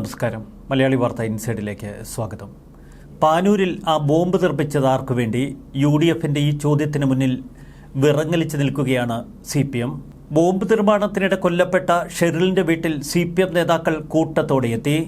നമസ്കാരം. മലയാളി വാർത്ത ഇൻസൈഡിലേക്ക് സ്വാഗതം. പാനൂരിൽ ആ ബോംബ് നിർമ്മിച്ചത് ആർക്കു വേണ്ടി? യു ഡി എഫിന്റെ ഈ ചോദ്യത്തിന് മുന്നിൽ വിറങ്ങലിച്ചു നിൽക്കുകയാണ് സി പി എം ബോംബ് നിർമ്മാണത്തിനിടെ കൊല്ലപ്പെട്ട ഷെറിലിന്റെ വീട്ടിൽ സി പി എം നേതാക്കൾ കൂട്ടത്തോടെ എത്തി.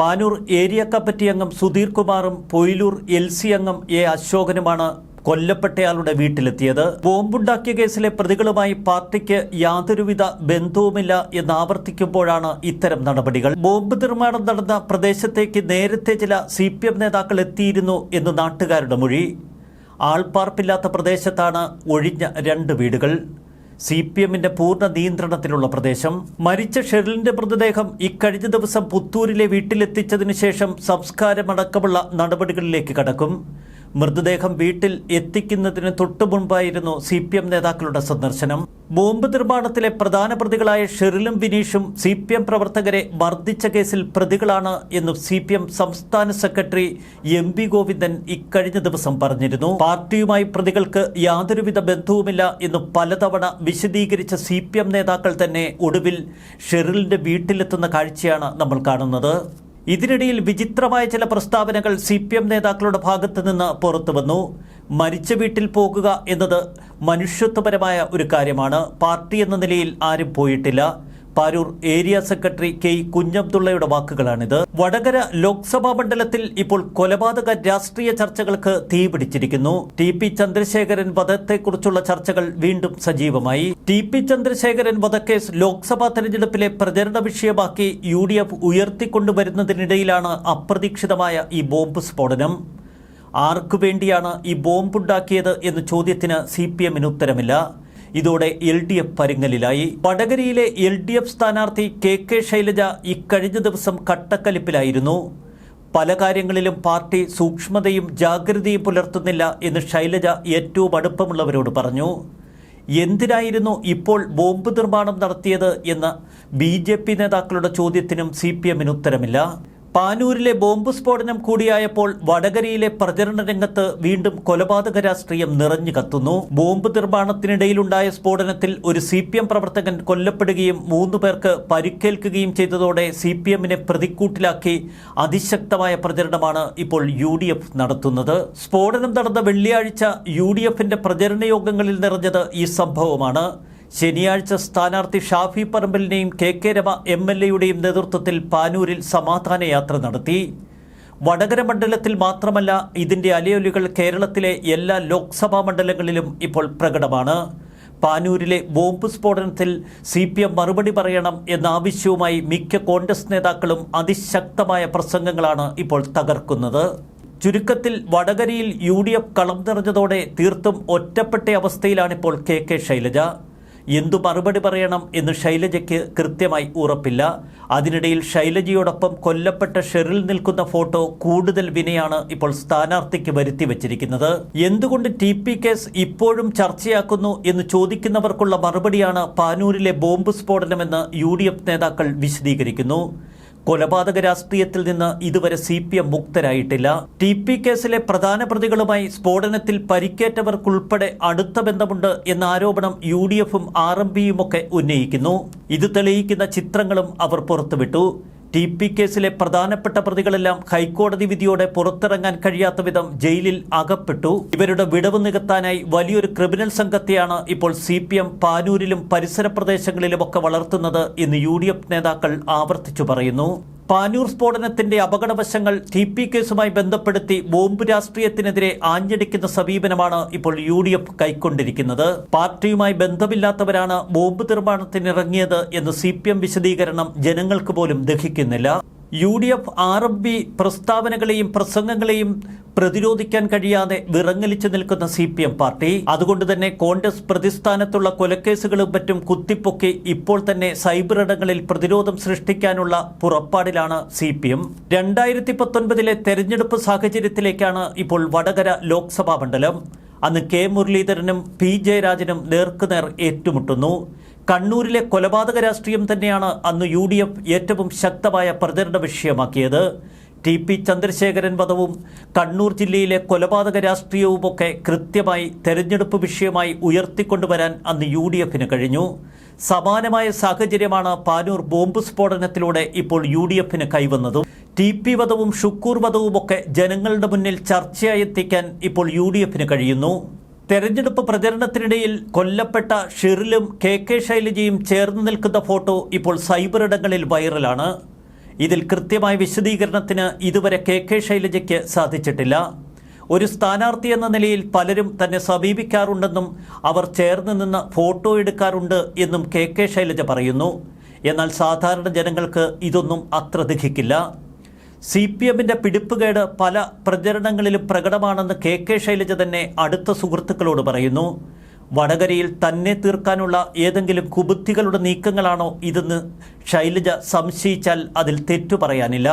പാനൂർ ഏരിയ കമ്മിറ്റി അംഗം സുധീർ കുമാറും പൊയിലൂർ എൽ സി അംഗം എ അശോകനുമാണ് കൊല്ലപ്പെട്ടയാളുടെ വീട്ടിലെത്തിയത്. ബോംബുണ്ടാക്കിയ കേസിലെ പ്രതികളുമായി പാർട്ടിക്ക് യാതൊരുവിധ ബന്ധവുമില്ല എന്ന് ആവർത്തിക്കുമ്പോഴാണ് ഇത്തരം നടപടികൾ. ബോംബ് നിർമ്മാണം നടന്ന പ്രദേശത്തേക്ക് നേരത്തെ ചില സി നേതാക്കൾ എത്തിയിരുന്നു എന്ന് നാട്ടുകാരുടെ മൊഴി. ആൾപ്പാർപ്പില്ലാത്ത പ്രദേശത്താണ് ഒഴിഞ്ഞ രണ്ട് വീടുകൾ. സി പി എമ്മിന്റെ പൂർണ നിയന്ത്രണത്തിലുള്ള പ്രദേശം. മരിച്ച ഷെറിലിന്റെ മൃതദേഹം ഇക്കഴിഞ്ഞ ദിവസം പുത്തൂരിലെ വീട്ടിലെത്തിച്ചതിനു ശേഷം സംസ്കാരമടക്കമുള്ള നടപടികളിലേക്ക് കടക്കും. മൃതദേഹം വീട്ടിൽ എത്തിക്കുന്നതിന് തൊട്ടു മുൻപായിരുന്നു സി പി എം നേതാക്കളുടെ സന്ദർശനം. ബോംബ് നിർമ്മാണത്തിലെ പ്രധാന പ്രതികളായ ഷെറിലും വിനീഷും സി പി എം പ്രവർത്തകരെ മർദ്ദിച്ച കേസിൽ പ്രതികളാണ് എന്നും സി പി എം സംസ്ഥാന സെക്രട്ടറി എം പി ഗോവിന്ദൻ ഇക്കഴിഞ്ഞ ദിവസം പറഞ്ഞിരുന്നു. പാർട്ടിയുമായി പ്രതികൾക്ക് യാതൊരുവിധ ബന്ധവുമില്ല എന്ന് പലതവണ വിശദീകരിച്ച സി നേതാക്കൾ തന്നെ ഒടുവിൽ ഷെറിലിന്റെ വീട്ടിലെത്തുന്ന കാഴ്ചയാണ് നമ്മൾ കാണുന്നത്. ഇതിനിടയിൽ വിചിത്രമായ ചില പ്രസ്താവനകൾ സി പി എം നേതാക്കളുടെ ഭാഗത്ത് നിന്ന് മരിച്ച വീട്ടിൽ പോകുക എന്നത് മനുഷ്യത്വപരമായ ഒരു കാര്യമാണ്. പാർട്ടി എന്ന നിലയിൽ ആരും പോയിട്ടില്ല. പാരൂർ ഏരിയ സെക്രട്ടറി കെ കുഞ്ഞബ്ദുള്ളയുടെ വാക്കുകളാണിത്. വടകര ലോക്സഭാ മണ്ഡലത്തിൽ ഇപ്പോൾ കൊലപാതക രാഷ്ട്രീയ ചർച്ചകൾക്ക് തീ പിടിച്ചിരിക്കുന്നു. ടി പി ചന്ദ്രശേഖരൻ വധത്തെക്കുറിച്ചുള്ള ചർച്ചകൾ വീണ്ടും സജീവമായി. ടി പി ചന്ദ്രശേഖരൻ വധക്കേസ് ലോക്സഭാ തെരഞ്ഞെടുപ്പിലെ പ്രചരണ വിഷയമാക്കി യു ഡി എഫ് ഉയർത്തിക്കൊണ്ടുവരുന്നതിനിടയിലാണ് അപ്രതീക്ഷിതമായ ഈ ബോംബ് സ്ഫോടനം. ആർക്കു വേണ്ടിയാണ് ഈ ബോംബുണ്ടാക്കിയത് എന്ന ചോദ്യത്തിന് സി പി എമ്മിന് ഉത്തരമില്ല. ഇതോടെ എൽ ഡി എഫ് പരുങ്ങലിലായി. വടകരയിലെ എൽ ഡി എഫ് സ്ഥാനാർത്ഥി കെ കെ ശൈലജ ഇക്കഴിഞ്ഞ ദിവസം കട്ടക്കലിപ്പിലായിരുന്നു. പല കാര്യങ്ങളിലും പാർട്ടി സൂക്ഷ്മതയും ജാഗ്രതയും പുലർത്തുന്നില്ല എന്ന് ശൈലജ ഏറ്റവും അടുപ്പമുള്ളവരോട് പറഞ്ഞു. എന്തിനായിരുന്നു ഇപ്പോൾ ബോംബ് നിർമ്മാണം നടത്തിയത് എന്ന ബി നേതാക്കളുടെ ചോദ്യത്തിനും സി പി ഉത്തരമില്ല. പാനൂരിലെ ബോംബ് സ്ഫോടനം കൂടിയായപ്പോൾ വടകരയിലെ പ്രചരണ രംഗത്ത് വീണ്ടും കൊലപാതക രാഷ്ട്രീയം നിറഞ്ഞു കത്തുന്നു. ബോംബ് നിർമ്മാണത്തിനിടയിലുണ്ടായ സ്ഫോടനത്തിൽ ഒരു സി പ്രവർത്തകൻ കൊല്ലപ്പെടുകയും മൂന്നു പേർക്ക് പരിക്കേൽക്കുകയും ചെയ്തതോടെ സി പി എമ്മിനെ പ്രതിക്കൂട്ടിലാക്കി അതിശക്തമായ പ്രചരണമാണ് ഇപ്പോൾ യു നടത്തുന്നത്. സ്ഫോടനം നടന്ന വെള്ളിയാഴ്ച യു ഡി എഫിന്റെ പ്രചരണ യോഗങ്ങളിൽ നിറഞ്ഞത് ഈ സംഭവമാണ്. ശനിയാഴ്ച സ്ഥാനാർത്ഥി Shafi പറമ്പലിനെയും K K Rema M L എയുടെയും നേതൃത്വത്തിൽ പാനൂരിൽ സമാധാന യാത്ര നടത്തി. വടകര മണ്ഡലത്തിൽ മാത്രമല്ല ഇതിന്റെ അലയൊലികൾ കേരളത്തിലെ എല്ലാ ലോക്സഭാ മണ്ഡലങ്ങളിലും ഇപ്പോൾ പ്രകടമാണ്. പാനൂരിലെ ബോംബ് സ്ഫോടനത്തിൽ സി പി എം മറുപടി പറയണം എന്ന ആവശ്യവുമായി മിക്ക കോൺഗ്രസ് നേതാക്കളും അതിശക്തമായ പ്രസംഗങ്ങളാണ് ഇപ്പോൾ തകർക്കുന്നത്. ചുരുക്കത്തിൽ വടകരയിൽ യു ഡി എഫ് കളം നിറഞ്ഞതോടെ തീർത്തും ഒറ്റപ്പെട്ട അവസ്ഥയിലാണിപ്പോൾ കെ കെ ശൈലജ. എന്തു മറുപടി പറയണം എന്ന് ശൈലജയ്ക്ക് കൃത്യമായി ഉറപ്പില്ല. അതിനിടയിൽ ശൈലജയോടൊപ്പം കൊല്ലപ്പെട്ട ഷെറിൽ നിൽക്കുന്ന ഫോട്ടോ കൂടുതൽ വിനയാണ് ഇപ്പോൾ സ്ഥാനാർത്ഥിക്ക് വരുത്തി വച്ചിരിക്കുന്നത്. എന്തുകൊണ്ട് ടി പി കേസ് ഇപ്പോഴും ചർച്ചയാക്കുന്നു എന്ന് ചോദിക്കുന്നവർക്കുള്ള മറുപടിയാണ് പാനൂരിലെ ബോംബ് സ്ഫോടനമെന്ന് യു നേതാക്കൾ വിശദീകരിക്കുന്നു. കൊലപാതക രാഷ്ട്രീയത്തിൽ നിന്ന് ഇതുവരെ സി പി എം മുക്തരായിട്ടില്ല. ടി പി കേസിലെ പ്രധാന പ്രതികളുമായി സ്ഫോടനത്തിൽ പരിക്കേറ്റവർക്കുൾപ്പെടെ അടുത്ത ബന്ധമുണ്ട് എന്ന ആരോപണം യു ഡി എഫും ആർ എം പിയുമൊക്കെ ഉന്നയിക്കുന്നു. ഇത് തെളിയിക്കുന്ന ചിത്രങ്ങളും അവർ പുറത്തുവിട്ടു. ടി പി കേസിലെ പ്രധാനപ്പെട്ട പ്രതികളെല്ലാം ഹൈക്കോടതി വിധിയോടെ പുറത്തിറങ്ങാൻ കഴിയാത്ത വിധം ജയിലിൽ അകപ്പെട്ടു. ഇവരുടെ വിടവ് നികത്താനായി വലിയൊരു ക്രിമിനൽ സംഘത്തെയാണ് ഇപ്പോൾ സി പി എം പാനൂരിലും പരിസര പ്രദേശങ്ങളിലുമൊക്കെ വളർത്തുന്നത് എന്ന് യു ഡി എഫ് നേതാക്കൾ ആവർത്തിച്ചു പറയുന്നു. പാനൂർ സ്ഫോടനത്തിന്റെ അപകടവശങ്ങൾ ടി പി കേസുമായി ബന്ധപ്പെടുത്തി ബോംബ് രാഷ്ട്രീയത്തിനെതിരെ ആഞ്ഞടിക്കുന്ന സമീപനമാണ് ഇപ്പോൾ യു ഡി എഫ് കൈക്കൊണ്ടിരിക്കുന്നത്. പാർട്ടിയുമായി ബന്ധമില്ലാത്തവരാണ് ബോംബ് നിർമ്മാണത്തിനിറങ്ങിയത് എന്ന് സി പി എം വിശദീകരണം ജനങ്ങൾക്ക് പോലും ദഹിക്കുന്നില്ല. U D F R M P പ്രസ്താവനകളെയും പ്രസംഗങ്ങളെയും പ്രതിരോധിക്കാൻ കഴിയാതെ വിറങ്ങലിച്ചു നിൽക്കുന്ന സി പി എം പാർട്ടി. അതുകൊണ്ട് തന്നെ കോൺഗ്രസ് പ്രതിസ്ഥാനത്തുള്ള കൊലക്കേസുകളും മറ്റും കുത്തിപ്പൊക്കി ഇപ്പോൾ തന്നെ സൈബർ ഇടങ്ങളിൽ പ്രതിരോധം സൃഷ്ടിക്കാനുള്ള പുറപ്പാടിലാണ് സി പി എം. രണ്ടായിരത്തി പത്തൊൻപതിലെ തെരഞ്ഞെടുപ്പ് സാഹചര്യത്തിലേക്കാണ് ഇപ്പോൾ വടകര ലോക്സഭാ മണ്ഡലം. അന്ന് കെ മുരളീധരനും പി ജയരാജനും നേർക്കുനേർ ഏറ്റുമുട്ടുന്നു. കണ്ണൂരിലെ കൊലപാതക രാഷ്ട്രീയം തന്നെയാണ് അന്ന് യു ഡി എഫ് ഏറ്റവും ശക്തമായ പ്രചരണ വിഷയമാക്കിയത്. ടി പി ചന്ദ്രശേഖരൻ വധവും കണ്ണൂർ ജില്ലയിലെ കൊലപാതക രാഷ്ട്രീയവുമൊക്കെ കൃത്യമായി തെരഞ്ഞെടുപ്പ് വിഷയമായി ഉയർത്തിക്കൊണ്ടുവരാൻ അന്ന് യു ഡി എഫിന് കഴിഞ്ഞു. സമാനമായ സാഹചര്യമാണ് പാനൂർ ബോംബ് സ്ഫോടനത്തിലൂടെ ഇപ്പോൾ യു ഡി എഫിന് കൈവന്നതും. ടി പി വധവും ഷുക്കൂർ വധവുമൊക്കെ ജനങ്ങളുടെ മുന്നിൽ ചർച്ചയായി എത്തിക്കാൻ ഇപ്പോൾ യു ഡി എഫിന് കഴിയുന്നു. തെരഞ്ഞെടുപ്പ് പ്രചരണത്തിനിടയിൽ കൊല്ലപ്പെട്ട ഷിറിലും കെ കെ ശൈലജയും ചേർന്ന് നിൽക്കുന്ന ഫോട്ടോ ഇപ്പോൾ സൈബർ ഇടങ്ങളിൽ വൈറലാണ്. ഇതിൽ കൃത്യമായ വിശദീകരണത്തിന് ഇതുവരെ കെ കെ ശൈലജയ്ക്ക് സാധിച്ചിട്ടില്ല. ഒരു സ്ഥാനാർത്ഥി എന്ന നിലയിൽ പലരും തന്നെ സമീപിക്കാറുണ്ടെന്നും അവർ ചേർന്ന് നിന്ന് ഫോട്ടോ എടുക്കാറുണ്ട് എന്നും കെ കെ ശൈലജ പറയുന്നു. എന്നാൽ സാധാരണ ജനങ്ങൾക്ക് ഇതൊന്നും അത്ര ദഹിക്കില്ല. സി പി എമ്മിന്റെ പിടിപ്പുകേട് പല പ്രചരണങ്ങളിലും പ്രകടമാണെന്ന് കെ കെ ശൈലജ തന്നെ അടുത്ത സുഹൃത്തുക്കളോട് പറയുന്നു. വടകരയിൽ തന്നെ തീർക്കാനുള്ള ഏതെങ്കിലും കുബുദ്ധികളുടെ നീക്കങ്ങളാണോ ഇതെന്ന് ശൈലജ സംശയിച്ചാൽ അതിൽ തെറ്റു പറയാനില്ല.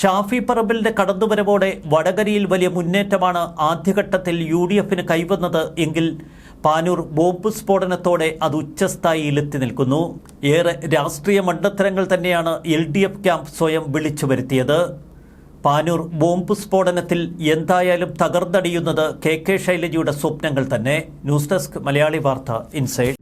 ഷാഫി പറമ്പിലിന്റെ കടന്നുവരവോടെ വടകരയിൽ വലിയ മുന്നേറ്റമാണ് ആദ്യഘട്ടത്തിൽ യു ഡി എഫിന് കൈവന്നത് എങ്കിൽ പാനൂർ ബോംബ് സ്ഫോടനത്തോടെ അത് ഉച്ചസ്ഥായിയിലെത്തി നിൽക്കുന്നു. ഏറെ രാഷ്ട്രീയ മണ്ടത്തരങ്ങൾ തന്നെയാണ് എൽ ഡി എഫ് ക്യാമ്പ് സ്വയം വിളിച്ചു വരുത്തിയത്. പാനൂർ ബോംബ് സ്ഫോടനത്തിൽ എന്തായാലും തകർന്നടിയുന്നത് കെ കെ ശൈലജയുടെ സ്വപ്നങ്ങൾ തന്നെ. ന്യൂസ് ഡെസ്ക് മലയാളി വാർത്ത ഇൻസൈഡ്.